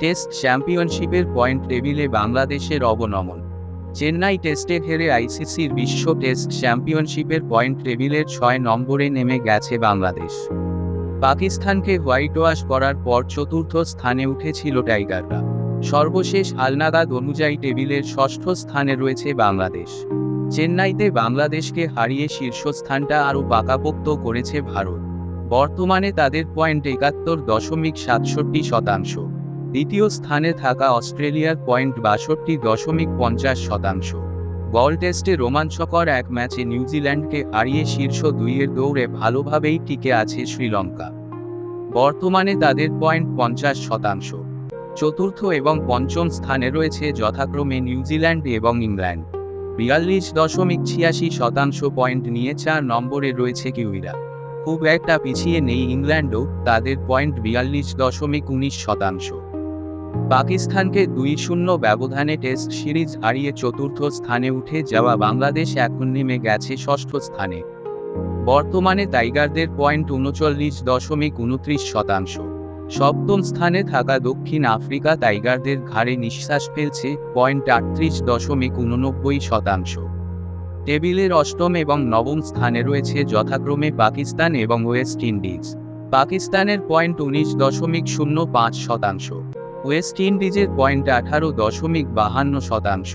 Test চ্যাম্পিয়নশিপের point টেবিলে বাংলাদেশের অবনমন। চেন্নাই টেস্টে হেরে আইসিসির বিশ্ব টেস্ট চ্যাম্পিয়নশিপের পয়েন্ট টেবিলের ছয় নম্বরে নেমে গেছে বাংলাদেশ। পাকিস্তানকে হোয়াইট ওয়াশ করার পর চতুর্থ স্থানে উঠেছিল টাইগাররা। সর্বশেষ হালনাগাদ অনুযায়ী টেবিলের ষষ্ঠ স্থানে রয়েছে বাংলাদেশ। চেন্নাইতে বাংলাদেশকে হারিয়ে শীর্ষস্থানটা আরও পাকাপোক্ত করেছে ভারত। বর্তমানে তাদের পয়েন্ট একাত্তর দশমিক সাতষট্টি শতাংশ। দ্বিতীয় স্থানে থাকা অস্ট্রেলিয়ার পয়েন্ট বাষট্টি দশমিক পঞ্চাশ শতাংশ। বল টেস্টে রোমাঞ্চকর এক ম্যাচে নিউজিল্যান্ডকে হারিয়ে শীর্ষ দুইয়ের দৌড়ে ভালোভাবেই টিকে আছে শ্রীলঙ্কা। বর্তমানে তাদের পয়েন্ট পঞ্চাশ শতাংশ। চতুর্থ এবং পঞ্চম স্থানে রয়েছে যথাক্রমে নিউজিল্যান্ড এবং ইংল্যান্ড। বিয়াল্লিশ দশমিক ছিয়াশি শতাংশ পয়েন্ট নিয়ে চার নম্বরে রয়েছে কিউইরা। খুব একটা পিছিয়ে নেই ইংল্যান্ডও, তাদের পয়েন্ট বিয়াল্লিশ দশমিক উনিশ শতাংশ। পাকিস্তানকে দুই শূন্য ব্যবধানে টেস্ট সিরিজ হারিয়ে চতুর্থ স্থানে উঠে যাওয়া বাংলাদেশ এখন নেমে গেছে ষষ্ঠ স্থানে। বর্তমানে টাইগারদের পয়েন্ট উনচল্লিশ দশমিক উনত্রিশ শতাংশ। সপ্তম স্থানে থাকা দক্ষিণ আফ্রিকা টাইগারদের ঘাড়ে নিঃশ্বাস ফেলছে পয়েন্ট আটত্রিশ দশমিক উননব্বই শতাংশ। টেবিলের অষ্টম এবং নবম স্থানে রয়েছে যথাক্রমে পাকিস্তান এবং ওয়েস্ট ইন্ডিজ। পাকিস্তানের পয়েন্ট উনিশ দশমিক শূন্য পাঁচ শতাংশ। ওয়েস্ট ইন্ডিজের পয়েন্ট আঠারো দশমিক বাহান্ন শতাংশ।